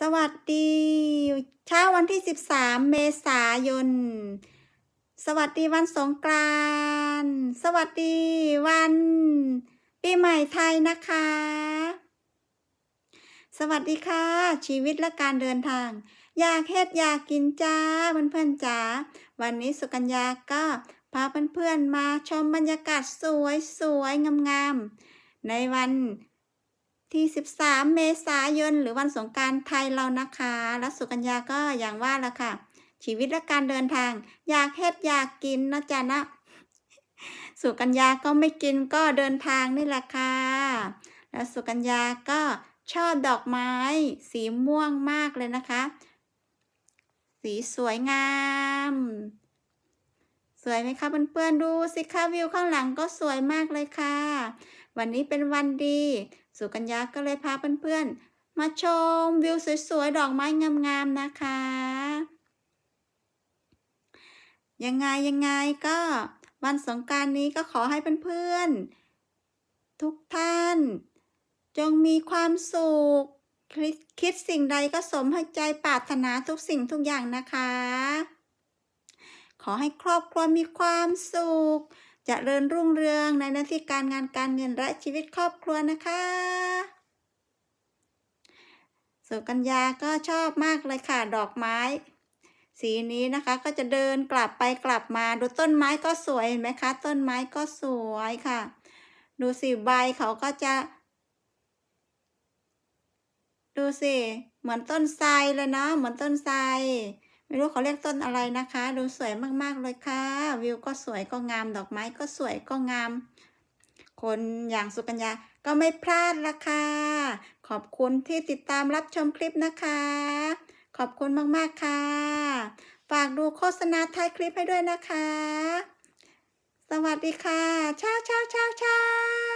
สวัสดีเช้าวันที่ 13 เมษายน สวัสดีวันสงกรานต์สวัสดีวันปีใหม่ไทยนะคะ สวัสดีค่ะ ชีวิตและการเดินทาง อยากเฮ็ดอยากกินจ้าเพื่อนๆจ๋าวันนี้สุกัญญาก็พาเพื่อนๆมาชมบรรยากาศสวยสวยๆงามๆในวัน ที่13 เมษายน หรือวันสงการไทยเรานะคะ และสุกัญญาก็อย่างว่าละค่ะ ชีวิตและการเดินทาง อยากเฮ็ดอยากกินนะจ๊ะนะ สุกัญญาก็ไม่กินก็เดินทางนี่แหละค่ะ แล้วสุกัญญาก็ชอบดอกไม้สีม่วงมากเลยนะคะ สีสวยงาม สวยไหมคะเพื่อนๆดูสิคะวิวข้างหลังก็สวยมากเลยค่ะ วันนี้เป็นวันดี สุกัญญาก็เลยพาเพื่อนๆ มาชมวิวสวยๆ ดอกไม้งามๆ นะคะ ยังไงยังไงก็วันสงการนี้ก็ขอให้เพื่อนๆ ทุกท่าน จงมีความสุขคิดคิดสิ่งใดก็สมให้ใจปรารถนาทุกสิ่งทุกอย่างนะคะ ขอให้ครอบครัวมีความสุข จะเริญรุ่งเรืองในหน้าที่การงานการเงินและชีวิตครอบครัวนะคะสุกัญญาก็ชอบมากเลยค่ะดอกไม้ สีนี้นะคะก็จะเดินกลับไปกลับมาดูต้นไม้ก็สวยเห็นไหมคะ ต้นไม้ก็สวยค่ะ ดูสิใบเขาก็จะ ดูสิเหมือนต้นไทรเลยเนาะเหมือนต้นไทร ไม่รู้เขาเรียกต้นอะไรนะคะ ดูสวยมากๆเลยค่ะ วิวก็สวยก็งามดอกไม้ก็สวยก็งาม คนอย่างสุกัญญาก็ไม่พลาดละค่ะ ขอบคุณที่ติดตามรับชมคลิปนะคะ ขอบคุณมากๆค่ะ ฝากดูโฆษณาท้ายคลิปให้ด้วยนะคะ สวัสดีค่ะเช้าเช้าเช้าเช้า